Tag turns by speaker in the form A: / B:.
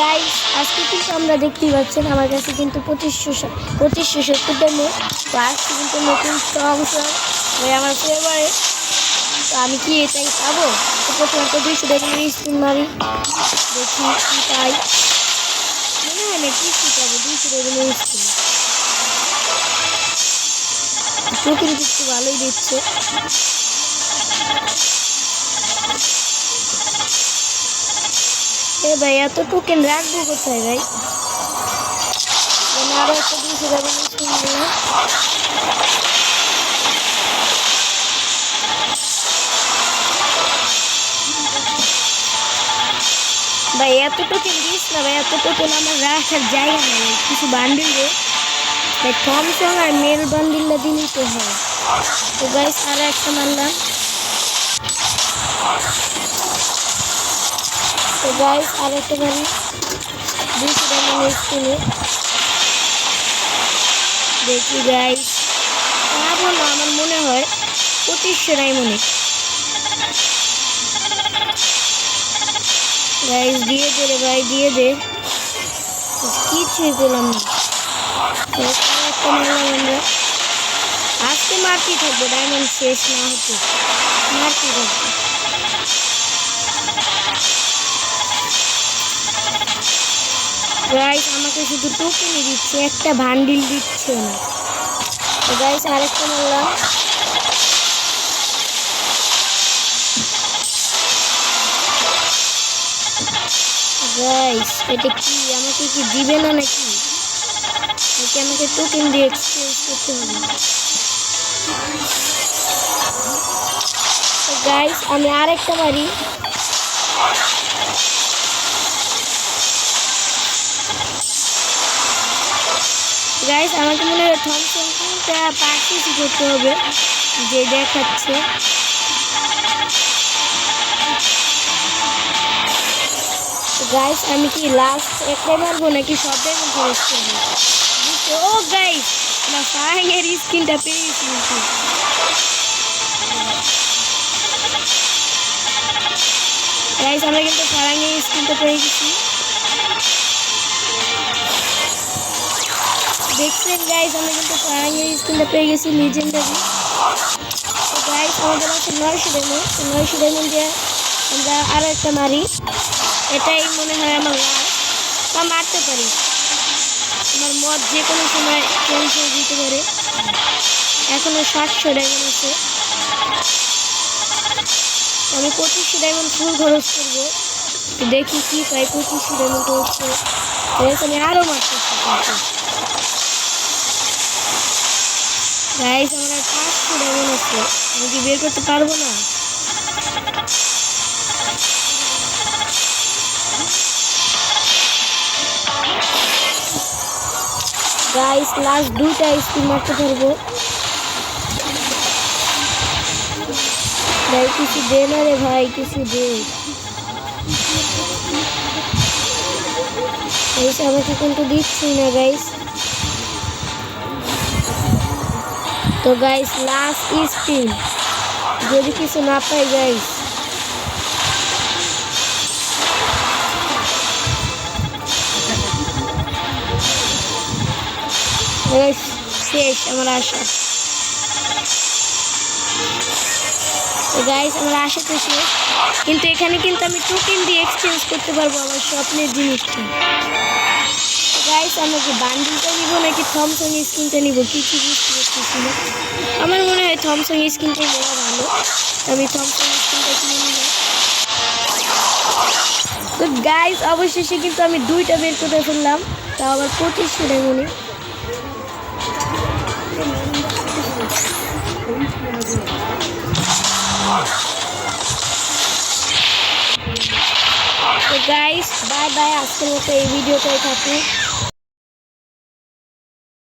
A: আজকে কিন্তু আমরা দেখতেই পাচ্ছেন আমার কাছে কিন্তু পঁচিশশো পঁচিশশো সত্তর টাইমে তো আজকে কিন্তু নতুন সং সং আমার ফেভারিট তো আমি কি এটাই পাবো তো প্রথমে একটা দুইশো টাকা স্পিন মারি। দেখি কি পাই। মনে হয় না কি পাবো? দুইশো টাকা স্পিন চোখের কিন্তু ভালোই দিচ্ছে এ ভাই এত টোকেন রাখব কোথায় ভাই। মানে আরও একটা দুশো টাকা স্পিন দিলাম ভাই এত টোকেন দিস না ভাই এত টোকেন আমার রাখার জায়গা নেই। কিছু বান্ডিল রে ভাই থমসং আর মেল বান্ডিলটা দিলেই তো হয়। তো গাইস আর একটা মারলাম তো গাইস আর একটা মারি দুশো টাকা স্কিনে দেখি গাইস পাবো না আমার মনে হয় পঁচিশশো ডায়মন্ডে গাইস দিয়ে দে রে ভাই, দিয়ে দে। কিছুই পেলাম না। একটা মারলাম আমরা। আজকে মারতেই থাকব ডায়মন্ড শেষ না হতে। মারতেই থাকব গাইস আমাকে শুধু টোকেনই দিচ্ছে, একটা ভান্ডিল দিচ্ছে না। গাইস আরেকটা মারলাম গাইস এটা কি? আমাকে কি দিবে না নাকি? নাকি আমাকে টোকেন দিয়ে এক্সচেঞ্জ করতে হবে? গাইস আমি আরেকটা মারি গাইস আমাকে মনে হয় থমসনটা পার্টিসি করতে হবে? যে দেখাচ্ছে। গাইস আমি কি লাস্ট একটাই মারবো নাকি সবটাই বুঝতে ও গাইস না ফাইনের স্কিনটা পেয়ে গেছি। কিন্তু। গাইস আমরা কিন্তু ফারাঙের স্কিনটা পেয়ে গেছি। দেখছেন গাইজ আমি কিন্তু ফারাঙের স্কিনটা পেয়ে গেছি লিজেন্ডারি তো গাইস আমাদের আছে নয়শো ডায়মন্ড নয়শো ডায়মন্ড দিয়ে আমরা আরও একটা মারি। এটাই মনে হয় আমার বা মারতে পারি। আমার মদ যে কোনো সময় চেঞ্জ হয়ে যেতে পারে। এখনও সাতশো ডায়মন্ড আছে। আমি পঁচিশশো ডায়মন্ড ফুল খরচ করব। দেখি কি পাই, পঁচিশশো ডায়মন্ড হচ্ছে আমি আরও মারতে গাইস আমার পাঁচশো ডায়মন্ড আছে আমি কি বের করতে পারব না? গাইস লাস্ট দুইটা স্পিন মারতে পারব। ভাই, কিছু দে না রে ভাই, কিছু দে। আমাকে কিন্তু দিচ্ছি না গাইস তো গাইস লাস্ট স্পিন যদি কিছু না পাই গাইস শেষ, আমার আশা। গাইস আমার আশা তো শেষ। কিন্তু এখানে কিন্তু আমি টোকেন দিয়ে এক্সচেঞ্জ করতে পারব আমার স্বপ্নের জিনিসটা। গাইস আমরা কি বান্ডিলটা নিব নাকি থমসং স্কিনটা নিব? কিছু বুঝতে পারতেছি না? আমার মনে হয় থমসং স্কিনটাই নেওয়া ভালো। আমি থমসং স্কিনটা কিনে নিলাম তো গাইস অবশেষে কিন্তু আমি দুইটা বের করে ফেললাম। তাও আবার পঁচিশশো তো গাইস বাই বাই আজকের মতো এই ভিডিওটাই থাকুক